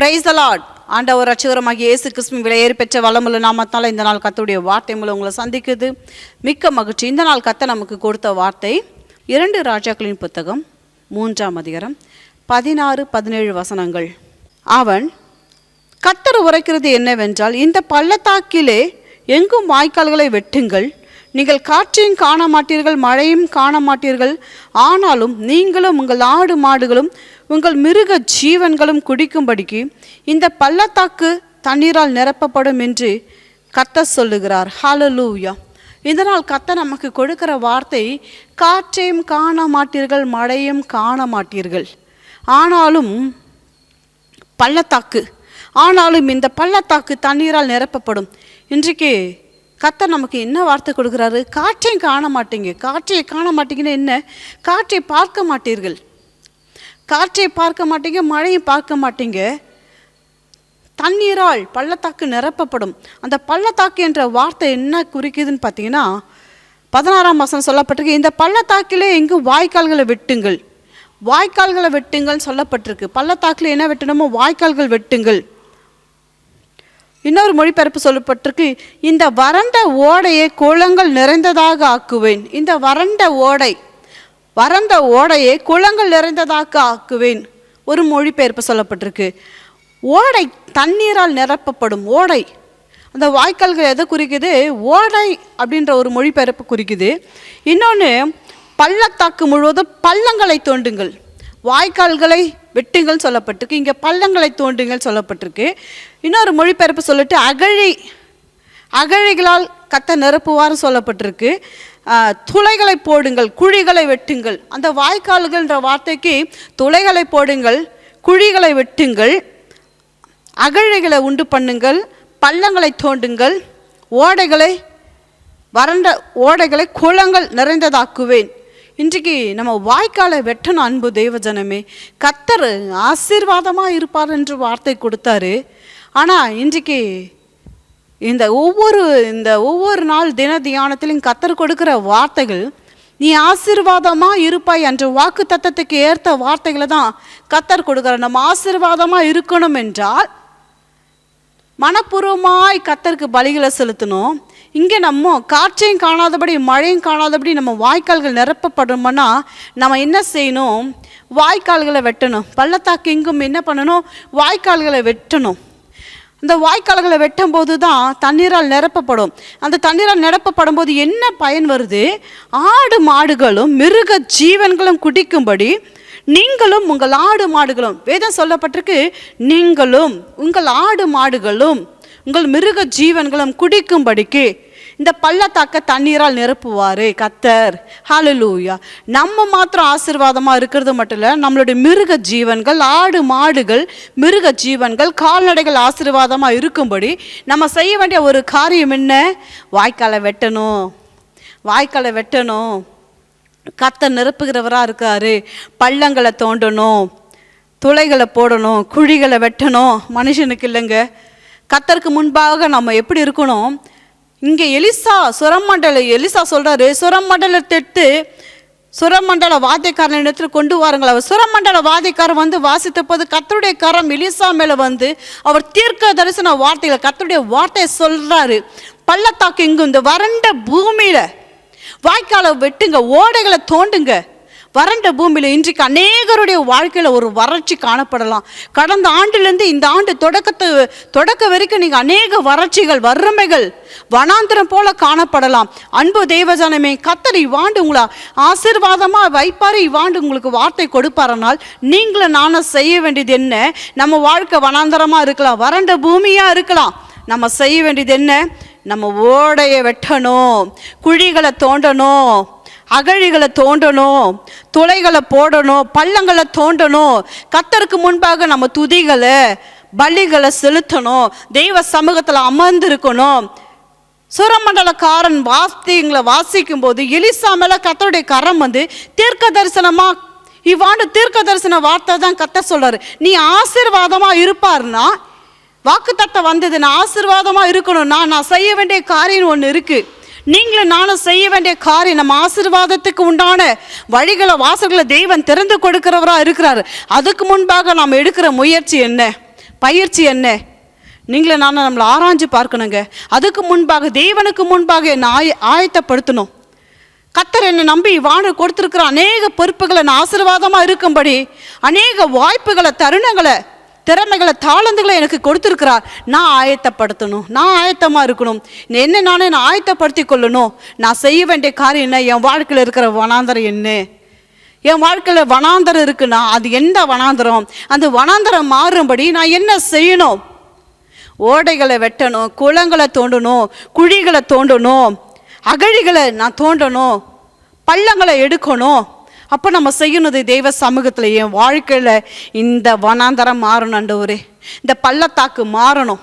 Price Lord ஆண்டவர் ரட்சகரமாகிய இயேசு கிறிஸ்துவின் விலையேறி பெற்ற வளமுள்ள நாமத்தால் இந்த நாள் கத்தருடைய வார்த்தை மூலம் உங்களை சந்திக்குது. மிக்க மகிழ்ச்சி. இந்த நாள் கத்த நமக்கு கொடுத்த வார்த்தை இரண்டு ராஜாக்களின் புத்தகம் மூன்றாம் அதிகாரம் பதினாறு பதினேழு வசனங்கள். அவன் கத்தர் உரைக்கிறது என்னவென்றால் இந்த பள்ளத்தாக்கிலே எங்கும் வாய்க்கால்களை வெட்டுங்கள். நீங்கள் காற்றையும் காண மாட்டீர்கள் மழையும் காண மாட்டீர்கள் ஆனாலும் நீங்களும் உங்கள் ஆடு மாடுகளும் உங்கள் மிருக ஜீவன்களும் குடிக்கும்படிக்கு இந்த பள்ளத்தாக்கு தண்ணீரால் நிரப்பப்படும் என்று கத்த சொல்லுகிறார். ஹாலலூயா இதனால் கத்த நமக்கு கொடுக்கிற வார்த்தை காற்றையும் காண மாட்டீர்கள் மழையும் காண மாட்டீர்கள் ஆனாலும் பள்ளத்தாக்கு ஆனாலும் இந்த பள்ளத்தாக்கு தண்ணீரால் நிரப்பப்படும். இன்றைக்கு கத்த நமக்கு என்ன வார்த்தை கொடுக்குறாரு? காற்றையும் காண மாட்டீங்க காற்றை காண மாட்டீங்கன்னா என்ன? காற்றை பார்க்க மாட்டீர்கள். காற்றை பார்க்க மாட்டீங்க மழையும் பார்க்க மாட்டீங்க. தண்ணீரால் பள்ளத்தாக்கு நிரப்பப்படும். அந்த பள்ளத்தாக்கு என்ற வார்த்தை என்ன குறிக்குதுன்னு பார்த்தீங்கன்னா பதினாறாம் மாதம் சொல்லப்பட்டிருக்கு. இந்த பள்ளத்தாக்கிலே எங்கு வாய்க்கால்களை வெட்டுங்கள். வாய்க்கால்களை வெட்டுங்கள் சொல்லப்பட்டிருக்கு. பள்ளத்தாக்கில் என்ன வெட்டணுமோ வாய்க்கால்கள் வெட்டுங்கள். இன்னொரு மொழிபெயர்ப்பு சொல்லப்பட்டிருக்கு. இந்த வறண்ட ஓடையை குளங்கள் நிறைந்ததாக ஆக்குவேன். இந்த வறண்ட ஓடை வறண்ட ஓடையை குளங்கள் நிறைந்ததாக ஆக்குவேன். ஒரு மொழிபெயர்ப்பு சொல்லப்பட்டிருக்கு. ஓடை தண்ணீரால் நிரப்பப்படும் ஓடை. அந்த வாய்க்கால்கள் எதை குறிக்குது? ஓடை அப்படின்ற ஒரு மொழிபெயர்ப்பு குறிக்குது. இன்னொன்று பள்ளத்தாக்கு முழுவதும் பள்ளங்களை தோண்டுங்கள். வாய்க்கால்களை வெட்டுங்கள் சொல்லப்பட்டிருக்கு. இங்கே பள்ளங்களை தோண்டுங்கள் சொல்லப்பட்டிருக்கு. இன்னொரு மொழிபெயர்ப்பு சொல்லிட்டு அகழி அகழிகளால் கத்த நிரப்புவார் சொல்லப்பட்டிருக்கு. துளைகளை போடுங்கள் குழிகளை வெட்டுங்கள். அந்த வாய்க்கால்கள்ன்ற வார்த்தைக்கு துளைகளை போடுங்கள் குழிகளை வெட்டுங்கள் அகழிகளை உண்டு பண்ணுங்கள் பள்ளங்களை தோண்டுங்கள் ஓடைகளை வறண்ட ஓடைகளை குளங்கள் நிறைந்ததாக்குவேன். இன்றைக்கு நம்ம வாய்க்காலை வெட்டணும் அன்பு தெய்வஜனமே கத்தர் ஆசீர்வாதமாக இருப்பார் என்று வார்த்தை கொடுத்தாரு. ஆனால் இன்றைக்கு இந்த ஒவ்வொரு இந்த ஒவ்வொரு நாள் தின தியானத்திலும் கத்தர் கொடுக்கிற வார்த்தைகள் நீ ஆசீர்வாதமாக இருப்பாய் என்ற வாக்கு தத்தத்துக்கு ஏற்ற வார்த்தைகளை தான் கத்தர் கொடுக்குறார். நம்ம ஆசீர்வாதமாக இருக்கணும் என்றால் மனப்பூர்வமாய் கத்தருக்கு பலிகளை செலுத்தணும். இங்கே நம்ம காற்றையும் காணாதபடி மழையும் காணாதபடி நம்ம வாய்க்கால்கள் நிரப்பப்படும்னா நம்ம என்ன செய்யணும்? வாய்க்கால்களை வெட்டணும். பள்ளத்தாக்கு எங்கும் என்ன பண்ணணும்? வாய்க்கால்களை வெட்டணும். இந்த வாய்க்கால்களை வெட்டும் போது தான் தண்ணீரால் நிரப்பப்படும். அந்த தண்ணீரால் நிரப்பப்படும் போது என்ன பயன் வருது? ஆடு மாடுகளும் மிருக ஜீவன்களும் குடிக்கும்படி நீங்களும் உங்கள் ஆடு மாடுகளும் வேதம் சொல்லப்பட்டிருக்கு நீங்களும் உங்கள் ஆடு மாடுகளும் உங்கள் மிருக ஜீவன்களும் குடிக்கும்படிக்கு இந்த பள்ளத்தாக்க தண்ணீரால் நிரப்புவார் கத்தர். ஹலலூயா நம்ம மாத்திரம் ஆசீர்வாதமாக இருக்கிறது மட்டும் இல்லை நம்மளுடைய மிருக ஜீவன்கள் ஆடு மாடுகள் மிருக ஜீவன்கள் கால்நடைகள் ஆசீர்வாதமாக இருக்கும்படி நம்ம செய்ய வேண்டிய ஒரு காரியம் என்ன? வாய்க்காலை வெட்டணும். வாய்க்காலை வெட்டணும். கத்தை நிரப்புகிறவராக இருக்காரு. பள்ளங்களை தோண்டணும். துளைகளை போடணும். குழிகளை வெட்டணும். மனுஷனுக்கு இல்லைங்க. கத்தருக்கு முன்பாக நம்ம எப்படி இருக்கணும்? இங்கே எலிசா சுரமண்டல எலிசா சொல்கிறாரு சுரமண்டலத்தை எடுத்து சுரமண்டல வாத்தியக்காரன் இடத்துல கொண்டு வாருங்கள். அவர் சுரமண்டல வாத்தியக்காரன் வந்து வாசித்த போது கத்தருடைய கரம் எலிசா மேலே வந்து அவர் தீர்க்க தரிசன வார்த்தைகளை கத்தருடைய வார்த்தையை சொல்கிறாரு பள்ளத்தாக்கு இங்கு இந்த வறண்ட பூமியில் வாய்க்காலை வெட்டுங்க ஓடைகளை தோண்டுங்க. வறண்ட பூமியில் இன்றைக்கு அநேகருடைய வாழ்க்கையில் ஒரு வறட்சி காணப்படலாம். கடந்த ஆண்டுலேருந்து இந்த ஆண்டு தொடக்கத்து தொடக்க வரைக்கும் நீங்கள் அநேக வறட்சிகள் வறுமைகள் வனாந்திரம் போல காணப்படலாம். அன்பு தேவஜனமே கத்தர் இவ்வாண்டு உங்களை ஆசீர்வாதமாக வைப்பார் இவ்வாண்டு உங்களுக்கு வார்த்தை கொடுப்பாரனால் நீங்களும் நானும் செய்ய வேண்டியது என்ன? நம்ம வாழ்க்கை வனாந்தரமாக இருக்கலாம் வறண்ட பூமியாக இருக்கலாம். நம்ம செய்ய வேண்டியது என்ன? நம்ம ஓடையை வெட்டணும் குழிகளை தோண்டணும். அகழிகளை தோண்டணும் துளைகளை போடணும் பள்ளங்களை தோண்டணும். கத்தருக்கு முன்பாக நம்ம துதிகளை பலிகளை செலுத்தணும். தெய்வ சமூகத்தில் அமர்ந்திருக்கணும். சுரமண்டலக்காரன் வாசியங்களை வாசிக்கும் போது எலிசா மேலே கத்தருடைய கரம் வந்து தீர்க்க தரிசனமாக இவ்வாண்டு தீர்க்க தரிசன வார்த்தை தான் கத்த சொல்றாரு. நீ ஆசீர்வாதமாக இருப்பார்னா வாக்குத்தத்தம் வந்தது நான் ஆசீர்வாதமாக இருக்கணும்னா நான் செய்ய வேண்டிய காரியம் ஒன்று இருக்குது நீங்களும் நானும் செய்ய வேண்டிய காரியம் நம்ம ஆசீர்வாதத்துக்கு உண்டான வழிகளை வாசல்களை தெய்வன் திறந்து கொடுக்கிறவராக இருக்கிறாரு. அதுக்கு முன்பாக நாம் எடுக்கிற முயற்சி என்ன? பயிற்சி என்ன? நீங்களே நானும் நம்மளை ஆராய்ஞ்சு பார்க்கணுங்க. அதுக்கு முன்பாக தேவனுக்கு முன்பாக என்னை ஆய ஆயத்தப்படுத்தணும். கத்தர் என்னை நம்பி வாழ கொடுத்துருக்கிற அநேக பொறுப்புகளை நான் ஆசீர்வாதமாக இருக்கும்படி அநேக வாய்ப்புகளை தருணங்களை திறமைகளை தாளந்துகளை எனக்கு கொடுத்துருக்கிறார். நான் ஆயத்தப்படுத்தணும். நான் ஆயத்தமாக இருக்கணும். என்ன நானே நான் ஆயத்தப்படுத்தி கொள்ளணும். நான் செய்ய வேண்டிய காரியம் என்ன? என் வாழ்க்கையில் இருக்கிற வனாந்தரம் என்ன? என் வாழ்க்கையில் வனாந்தரம் இருக்குன்னா அது எந்த வனாந்தரம்? அந்த வனாந்தரம் மாறும்படி நான் என்ன செய்யணும்? ஓடைகளை வெட்டணும் குளங்களை தோண்டணும் குழிகளை தோண்டணும் அகழிகளை நான் தோண்டணும் பள்ளங்களை எடுக்கணும். அப்போ நம்ம செய்யணுது தெய்வ சமூகத்தில் என் வாழ்க்கையில் இந்த வனாந்தரம் மாறணும் ஆண்டவரே. இந்த பள்ளத்தாக்கு மாறணும்.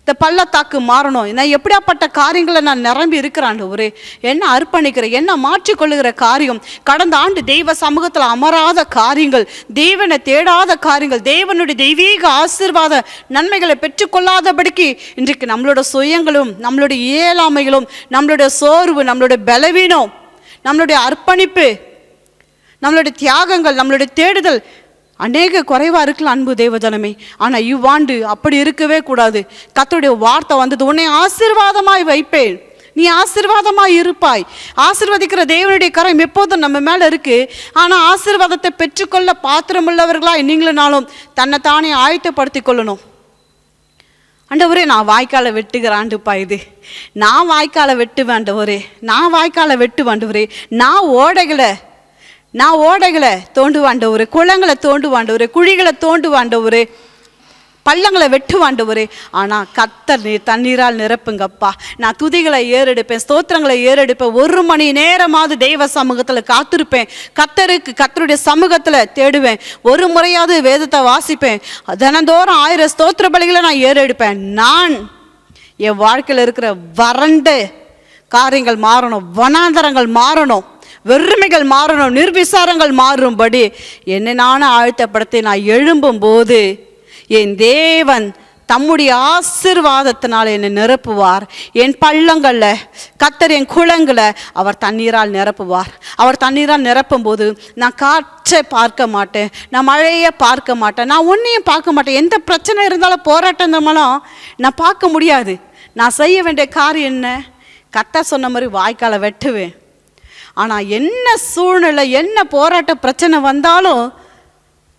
இந்த பள்ளத்தாக்கு மாறணும். நான் எப்படியாப்பட்ட காரியங்களை நான் நிரம்பி இருக்கிறாண்டு ஒரு என்ன அர்ப்பணிக்கிறேன் என்ன மாற்றிக்கொள்ளுகிற காரியம்? கடந்த ஆண்டு தெய்வ சமூகத்தில் அமராத காரியங்கள் தேவனை தேடாத காரியங்கள் தேவனுடைய தெய்வீக ஆசீர்வாத நன்மைகளை பெற்றுக்கொள்ளாதபடிக்கு இன்றைக்கு நம்மளோட சுயங்களும் நம்மளுடைய இயலாமைகளும் நம்மளுடைய சோர்வு நம்மளுடைய பலவீனம் நம்மளுடைய அர்ப்பணிப்பு நம்மளுடைய தியாகங்கள் நம்மளுடைய தேடுதல் அநேக குறைவாக இருக்கலாம் அன்பு தேவஜனமே. ஆனால் இவ்வாண்டு அப்படி இருக்கவே கூடாது. கர்த்தருடைய வார்த்தை வந்தது உன்னை ஆசீர்வாதமாய் வைப்பேன். நீ ஆசீர்வாதமாக இருப்பாய். ஆசீர்வதிக்கிற தேவனுடைய கரம் எப்போதும் நம்ம மேலே இருக்கு. ஆனால் ஆசீர்வாதத்தை பெற்றுக்கொள்ள பாத்திரமுள்ளவர்களாக நீங்களும்னாலும் தன்னை தானே ஆயத்தப்படுத்திக் கொள்ளணும். ஆண்டவரே நான் வாய்க்காலை வெட்டுகிற ஆண்டுப்பா இது. நான் வாய்க்காலை வெட்டுவேன் வேண்டவரே நான் வாய்க்காலை வெட்டுவேன் வேண்டவரே நான் ஓடைகளை நான் ஓடைகளை தோண்டுவாண்டவரு குளங்களை தோண்டுவாண்டவரு குழிகளை தோண்டுவாண்டவரு பள்ளங்களை வெட்டுவாண்டவரு ஆனால் கத்தர் நீர் தண்ணீரால் நிரப்புங்கப்பா. நான் துதிகளை ஏறெடுப்பேன் ஸ்தோத்திரங்களை ஏறெடுப்பேன். ஒரு மணி நேரமாவது தெய்வ சமூகத்தில் காத்திருப்பேன். கத்தருக்கு கத்தருடைய சமூகத்தில் தேடுவேன். ஒரு முறையாவது வேதத்தை வாசிப்பேன். தினந்தோறும் ஆயிரம் ஸ்தோத்திர பலிகளை நான் ஏறெடுப்பேன். நான் என் வாழ்க்கையில் இருக்கிற வறண்டு காரியங்கள் மாறணும் வனாந்தரங்கள் மாறணும். வெறுமைகள் மாறணும் நிர்விசாரங்கள் மாறும்படி என்னை நானும் ஆழ்த்தப்படுத்தி நான் எழும்பும்போது என் தேவன் தம்முடைய ஆசிர்வாதத்தினால் என்னை நிரப்புவார். என் பள்ளங்களில் கத்தர் என் குளங்களை அவர் தண்ணீரால் நிரப்புவார். அவர் தண்ணீரால் நிரப்பும் போது நான் காற்றை பார்க்க மாட்டேன் நான் மழையை பார்க்க மாட்டேன் நான் ஒன்றையும் பார்க்க மாட்டேன். எந்த பிரச்சனை இருந்தாலும் போராட்டம் இருந்தாலும் நான் பார்க்க முடியாது. நான் செய்ய வேண்டிய காரியம் என்ன? கத்த சொன்ன மாதிரி வாய்க்காலை வெட்டுவேன். ஆனால் என்ன சூழ்நிலை என்ன போராட்ட பிரச்சனை வந்தாலும்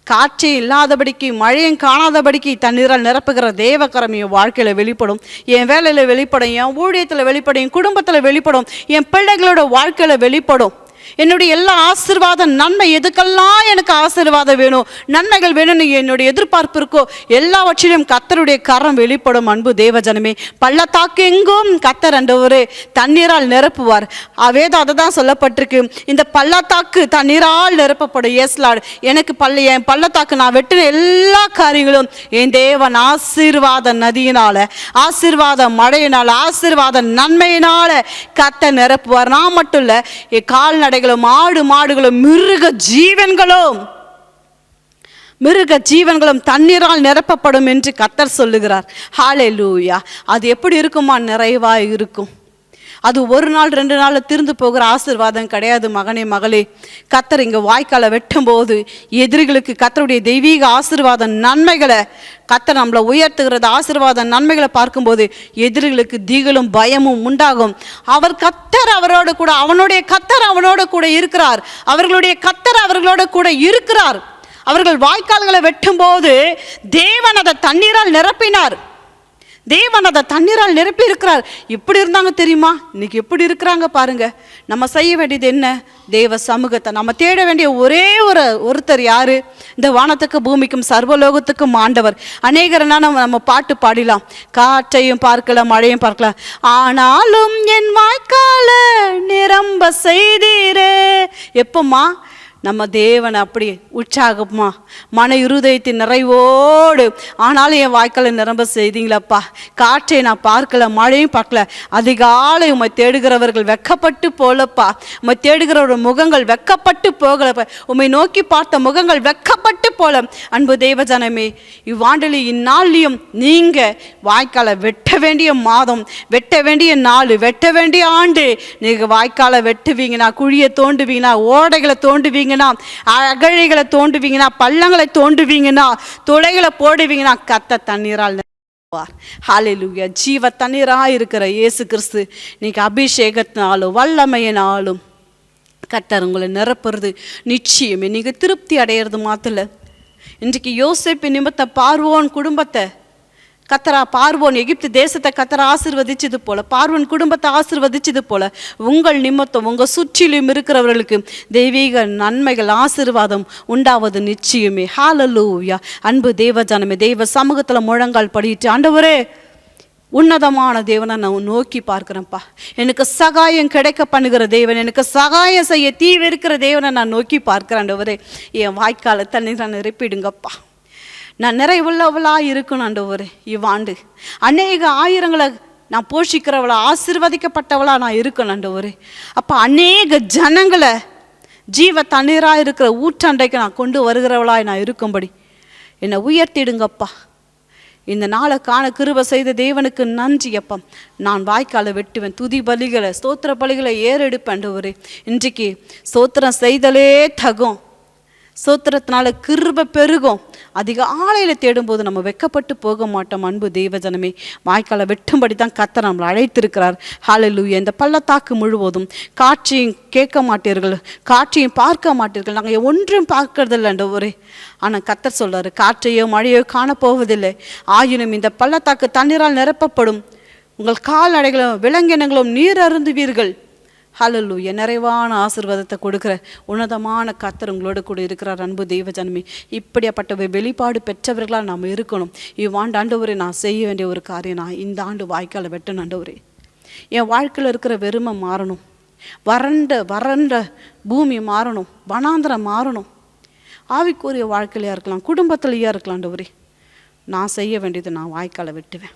காட்சி இல்லாதபடிக்கு மழையும் காணாதபடிக்கு தண்ணீரால் நிரப்புகிற தேவக்கரம் என் வாழ்க்கையில் வெளிப்படும். என் வேலையில் வெளிப்படும் என் ஊழியத்தில் வெளிப்படும் என் குடும்பத்தில் வெளிப்படும் என் பிள்ளைகளோட வாழ்க்கையில் வெளிப்படும். என்னுடைய எல்லா ஆசீர்வாத நன்மை எதுக்கெல்லாம் எனக்கு ஆசீர்வாதம் வேணும்? நன்மைகள் வேணும்னு என்னுடைய எதிர்பார்ப்பு இருக்கோ எல்லாவற்றிலும் கத்தருடைய கரம் வெளிப்படும் அன்பு தேவஜனமே. பள்ளத்தாக்கு எங்கும் கத்தர் அண்டவரே தண்ணீரால் நிரப்புவார். வேதம் அதை தான் சொல்லப்பட்டிருக்கு. இந்த பள்ளத்தாக்கு தண்ணீரால் நிரப்பப்படும். ஏஸ்லாடு எனக்கு பள்ள என் பள்ளத்தாக்கு நான் வெட்டின எல்லா காரியங்களும் என் தேவன் ஆசீர்வாத நதியினால ஆசீர்வாத மழையினால் ஆசீர்வாத நன்மையினால கத்தை நிரப்புவார். நான் மட்டும் இல்லை என் கால்நடைகளும் ஆடு மாடுகளும் மிருக ஜீவன்களும் மிருக ஜீவன்களும் தண்ணீரால் நிரப்பப்படும் என்று கத்தர் சொல்லுகிறார். ஹாலே லூயா அது எப்படி இருக்குமா? நிறைவா இருக்கும். அது ஒரு நாள் ரெண்டு நாளில் திருந்து போகிற ஆசீர்வாதம் கிடையாது மகனே மகளே. கத்தர் இங்கே வாய்க்காலை வெட்டும் போது எதிரிகளுக்கு கத்தருடைய தெய்வீக ஆசிர்வாத நன்மைகளை கத்தர் நம்மளை உயர்த்துகிறது ஆசிர்வாத நன்மைகளை பார்க்கும்போது எதிரிகளுக்கு திகிலும் பயமும் உண்டாகும். அவர் கத்தர் அவரோட கூட அவனுடைய கத்தர் அவனோட கூட இருக்கிறார். அவர்களுடைய கத்தர் அவர்களோட கூட இருக்கிறார். அவர்கள் வாய்க்கால்களை வெட்டும்போது தேவன் அதை தண்ணீரால் நிரப்பினார். தேவன் அதை தண்ணீரால் நிரப்பி இருக்கிறார். எப்படி இருந்தாங்க தெரியுமா? இன்னைக்கு எப்படி இருக்கிறாங்க பாருங்க. நம்ம செய்ய வேண்டியது என்ன? தேவ சமூகத்தை. நம்ம தேட வேண்டிய ஒரே ஒரு ஒருத்தர் யாரு? இந்த வானத்துக்கு பூமிக்கும் சர்வலோகத்துக்கும் ஆண்டவர். அநேகரனா நம்ம நம்ம பாட்டு பாடிலாம் காற்றையும் பார்க்கலாம் மழையும் பார்க்கலாம். ஆனாலும் என் வாய்க்கால நிரம்ப செய்தீரே. எப்பமா நம்ம தேவனை அப்படி உற்சாகமா மன இருதயத்தின் நிறைவோடு ஆனாலும் என் வாய்க்காலை நிரம்ப செய்தீங்களப்பா. காற்றை நான் பார்க்கல மழையும் பார்க்கல. அதிகாலை உம்மை தேடுகிறவர்கள் வெக்கப்பட்டு போலப்பா. உம்மை தேடுகிறவர்கள் முகங்கள் வெக்கப்பட்டு போகலப்பா. உம்மை நோக்கி பார்த்த முகங்கள் வெக்கப்பட்டு போல. அன்பு தேவஜனமே இவ்வாண்டில் இந்நாள்லையும் நீங்கள் வாய்க்காலை வெட்ட வேண்டிய மாதம் வெட்ட வேண்டிய நாள் வெட்ட வேண்டிய ஆண்டு நீங்கள் வாய்க்காலை வெட்டுவீங்கன்னா குழியை தோண்டுவீங்கன்னா ஓடைகளை தோண்டுவீங்க தோண்டுவீங்கன்னா அகழிகளை தோண்டுவீங்கன்னா பள்ளங்களை தோண்டுவீங்கன்னா துளைகளை போடுவீங்கன்னா கத்த தண்ணீரால் நிரப்புவார். ஜீவ தண்ணீராக இருக்கிற இயேசு கிறிஸ்து இன்னைக்கு அபிஷேகத்தினாலும் வல்லமையினாலும் கத்தர் உங்களை நிரப்புறது நிச்சயமே. நீங்கள் திருப்தி அடையிறது மாத்திர இன்றைக்கு யோசிப்பு நிமித்த பார்வோன் குடும்பத்தை கத்தரா பார்வோன் எகிப்து தேசத்தை கத்தரா ஆசிர்வதிச்சது போல பார்வன் குடும்பத்தை ஆசிர்வதிச்சது போல உங்கள் நிமித்தம் உங்கள் சுற்றிலும் இருக்கிறவர்களுக்கு தெய்வீக நன்மைகள் ஆசீர்வாதம் உண்டாவது நிச்சயமே. ஹாலலூயா அன்பு தேவஜனமே தெய்வ சமூகத்தில் முழங்கால் படிட்டு ஆண்டவரே உன்னதமான தேவனை நான் நோக்கி பார்க்குறேன்ப்பா. எனக்கு சகாயம் கிடைக்க பண்ணுகிற தேவன் எனக்கு சகாயம் செய்ய தீவு இருக்கிற தேவனை நான் நோக்கி பார்க்குறேன் ஆண்டவரே. என் வாய்க்கால தண்ணி நான் நிரப்பிடுங்கப்பா. நான் நிறைவுள்ளவளாக இருக்கணும் ஆண்டவரே இவ்வாண்டு அநேக ஆயிரங்களை நான் போஷிக்கிறவளா ஆசீர்வதிக்கப்பட்டவளா நான் இருக்கணும் ஆண்டவரே. அப்போ அநேக ஜனங்களை ஜீவ தண்ணீராக இருக்கிற ஊற்றண்டைக்கு நான் கொண்டு வருகிறவளாய் நான் இருக்கும்படி. என்னை உயர்த்திடுங்கப்பா. இந்த நாளை காண கிருப செய்த தேவனுக்கு நன்றி அப்பா. நான் வாய்க்காலை வெட்டுவேன் துதி பலிகளை ஸ்தோத்திர பலிகளை ஏறெடுப்பேன் ஆண்டவரே. இன்றைக்கு ஸ்தோத்திரம் செய்தலே தகும். சோத்திரத்தினால கிருப பெருகும். அதிக ஆலையில் தேடும்போது நம்ம வெக்கப்பட்டு போக மாட்டோம். அன்பு தெய்வஜனமே வாய்க்காலை வெட்டும்படி தான் கத்த நம்மளை அழைத்திருக்கிறார். ஹalleluya இந்த பள்ளத்தாக்கு முழுவதும் காட்சியும் கேட்க மாட்டீர்கள். காட்சியும் பார்க்க மாட்டீர்கள். நாங்கள் ஒன்றும் பார்க்கறதில்ல ஒரே ஆனால் கத்தர் சொல்கிறார் காற்றையோ மழையோ காணப்போவதில்லை. ஆயினும் இந்த பள்ளத்தாக்கு தண்ணீரால் நிரப்பப்படும். உங்கள் கால்நடைகளும் விலங்கினங்களும் நீர் அருந்துவீர்கள். ஹalleluya நிறைவான ஆசீர்வாதத்தை கொடுக்குற உன்னதமான கத்தர் உங்களோட கூட இருக்கிறார். அன்பு தெய்வ ஜனமே இப்படியாப்பட்ட வெளிப்பாடு பெற்றவர்களாக நாம் இருக்கணும். இவ்வாண்டு ஆண்டவரே நான் செய்ய வேண்டிய ஒரு காரியம் நான் இந்த ஆண்டு வாய்க்காலை வெட்டணும் ஆண்டவரே என் வாழ்க்கையில் இருக்கிற வெறுமை மாறணும். வறண்ட வறண்ட பூமி மாறணும். வனாந்திரம் மாறணும். ஆவிக்குரிய வாழ்க்கையிலையா இருக்கலாம் குடும்பத்திலையா இருக்கலாம் ஆண்டவரே. நான் செய்ய வேண்டியது நான் வாய்க்காலை வெட்டுவேன்.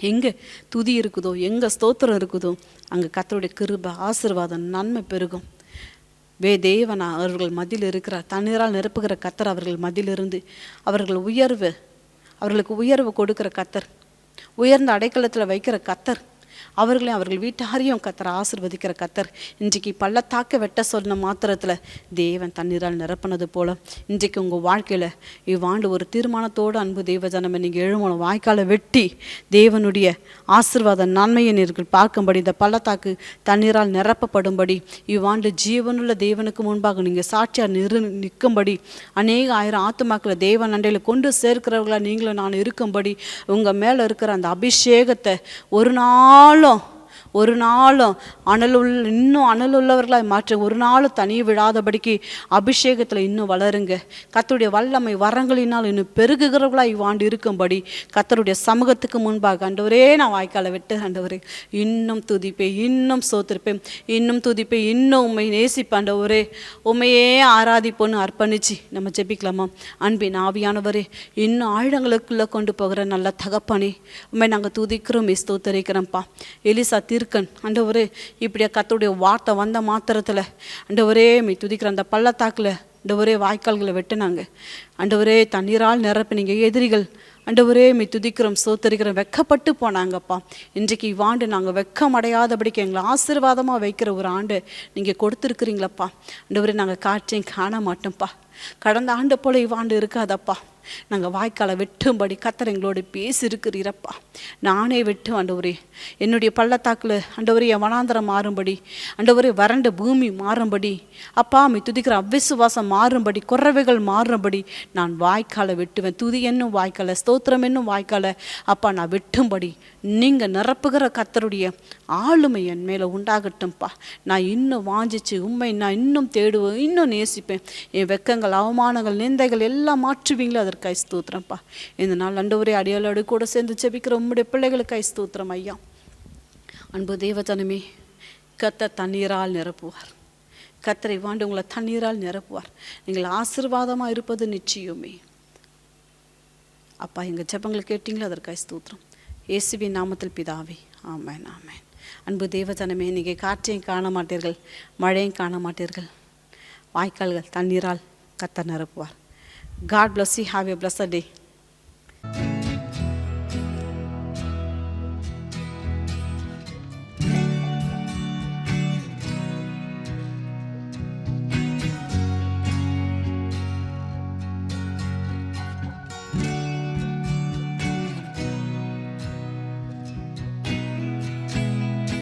எங்கே துதி இருக்குதோ எங்கே ஸ்தோத்திரம் இருக்குதோ அங்கே கத்தருடைய கிருப ஆசீர்வாதம் நன்மை பெருகும். வே தேவனா அவர்கள் மதியில் இருக்கிறார். தண்ணீரால் நிரப்புகிற கத்தர் அவர்கள் மதியிலிருந்து அவர்கள் உயர்வு அவர்களுக்கு உயர்வு கொடுக்கிற கத்தர் உயர்ந்த அடைக்கலத்தில் வைக்கிற கத்தர் அவர்களையும் அவர்கள் வீட்டாரையும் கத்தர் ஆசிர்வதிக்கிற கத்தர். இன்றைக்கு பள்ளத்தாக்க வெட்ட சொன்ன மாத்திரத்தில் தேவன் தண்ணீரால் நிரப்பினது போல. இன்றைக்கு உங்கள் வாழ்க்கையில் இவ்வாண்டு ஒரு தீர்மானத்தோடு அன்பு தேவஜனமே நீங்கள் எழுமணும் வாய்க்காலை வெட்டி தேவனுடைய ஆசிர்வாத நன்மையை நீங்கள் பார்க்கும்படி இந்த பள்ளத்தாக்கு தண்ணீரால் நிரப்பப்படும்படி இவ்வாண்டு ஜீவனுள்ள தேவனுக்கு முன்பாக நீங்கள் சாட்சியாக நிறு நிற்கும்படி அநேக ஆயிரம் ஆத்துமாக்களை தேவன் அண்டையில் கொண்டு சேர்க்கிறவர்களாக நீங்களும் நான் இருக்கும்படி உங்கள் மேலே இருக்கிற அந்த அபிஷேகத்தை ஒரு நாள் நாளும் ஒரு நாளும் அனல் உள் இன்னும் அனல் உள்ளவர்களாய் மாற்ற. ஒரு நாளும் தனி விழாதபடிக்கு அபிஷேகத்தில் இன்னும் வளருங்க. கத்தருடைய வல்லமை வரங்களினால் இன்னும் பெருகுகிறவர்களாய் இவ்வாண்டு இருக்கும்படி கத்தருடைய சமூகத்துக்கு முன்பாக ஆண்டவரே நான் வாய்க்காலை விட்டு ஆண்டவரே இன்னும் துதிப்பேன் இன்னும் சோத்திருப்பேன் இன்னும் துதிப்பேன் இன்னும் உண்மை நேசிப்பாண்டவரே உண்மையே ஆராதிப்போன்னு அர்ப்பணிச்சு நம்ம ஜெபிக்கலாமா? அன்பின் ஆவியானவரே இன்னும் ஆழங்களுக்குள்ளே கொண்டு போகிற நல்ல தகப்பனே உண்மை நாங்கள் துதிக்கிறோம் ஸ்தோத்தரிக்கிறோம்ப்பா. எலிசா தீர்க்கன் அண்டவரே இப்படியா கத்தோடைய வார்த்தை வந்த மாத்திரத்தில் அண்டவரே மீ துதிக்கிற அந்த பள்ளத்தாக்கில் அண்டவரே வாய்க்கால்களை வெட்டினாங்க. அண்டவரே தண்ணீரால் நிரப்பினீங்க. எதிரிகள் அண்டவரே மீ துதிக்கிறோம் சோத்தரிக்கிறோம் வெக்கப்பட்டு போனாங்கப்பா. இன்றைக்கு இவ்வாண்டு நாங்கள் வெக்கம் அடையாதபடிக்கு எங்களை ஆசீர்வாதமாக வைக்கிற ஒரு ஆண்டு நீங்கள் கொடுத்துருக்குறீங்களப்பா. அண்டவரே நாங்கள் காற்றையும் காண மாட்டோம்ப்பா. கடந்த ஆண்டு போல இவ்வாண்டு இருக்காதப்பா. நாங்கள் வாய்க்காலை வெட்டும்படி கத்தர் எங்களோட பேசியிருக்கிறீரப்பா. நானே வெட்டு ஆண்டவரே. என்னுடைய பள்ளத்தாக்கில் ஆண்டவரே என் வனாந்தரம் மாறும்படி ஆண்டவரே வறண்ட பூமி மாறும்படி அப்பா அம்மை துதிக்கிற அவ்விசுவாசம் மாறும்படி குறவைகள் மாறும்படி நான் வாய்க்காலை வெட்டுவேன். துதி என்னும் வாய்க்காலை ஸ்தோத்திரம் என்னும் வாய்க்கால அப்பா நான் வெட்டும்படி நீங்கள் நிரப்புகிற கத்தருடைய ஆளுமை என் மேலே உண்டாகட்டும்ப்பா நான் இன்னும் வாஞ்சிச்சு உண்மை நான் இன்னும் தேடுவேன் இன்னும் நேசிப்பேன். என் வெக்கங்கள் அவமானங்கள் நிந்தைகள் எல்லாம் மாற்றுவீங்களோ அதற்காய் ஸ்தோத்திரம்ப்பா இந்த நாள் அண்டவரே அடியாளோடு கூட சேர்ந்து செபிக்கிற உம்முடைய பிள்ளைகளுக்காய் ஸ்தோத்திரம் ஐயா. அன்பு தேவதனமே கத்த தண்ணீரால் நிரப்புவார். கத்தரை வாண்டு உங்களை தண்ணீரால் நிரப்புவார். நீங்கள் ஆசீர்வாதமாக இருப்பது நிச்சயமே. அப்பா எங்கள் ஜபங்களை கேட்டிங்களோ அதற்காக ஸ்தூத்திரம். இயேசுவின் நாமத்தில் பிதாவே ஆமேன் ஆமேன். அன்பு தேவஜனமே நீங்கள் காற்றையும் காண மாட்டீர்கள் மழையும் காண மாட்டீர்கள் வாய்க்கால்கள் தண்ணீரால் கத்த நிரப்புவார். God bless have a a blessed day